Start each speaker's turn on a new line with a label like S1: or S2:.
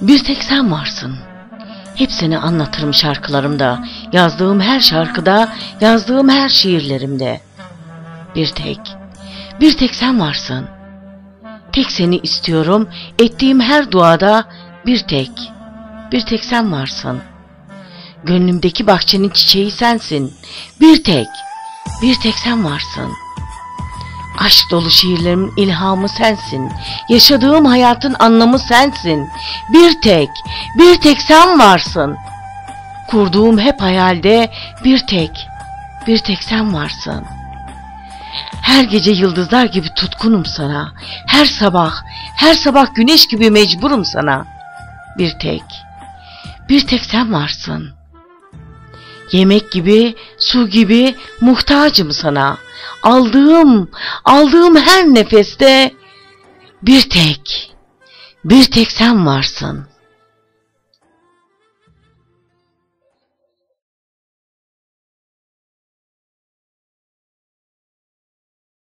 S1: Bir tek sen varsın. Hepsini anlatırım şarkılarımda, yazdığım her şarkıda, yazdığım her şiirlerimde. Bir tek, bir tek sen varsın. Tek seni istiyorum, ettiğim her duada bir tek, bir tek sen varsın. Gönlümdeki bahçenin çiçeği sensin, bir tek, bir tek sen varsın. Aşk dolu şiirlerimin ilhamı sensin. Yaşadığım hayatın anlamı sensin. Bir tek, bir tek sen varsın. Kurduğum hep hayalde bir tek, bir tek sen varsın. Her gece yıldızlar gibi tutkunum sana. Her sabah, her sabah güneş gibi mecburum sana. Bir tek, bir tek sen varsın. Yemek gibi, su gibi muhtacım sana. Aldığım, aldığım her nefeste bir tek, bir tek sen varsın.''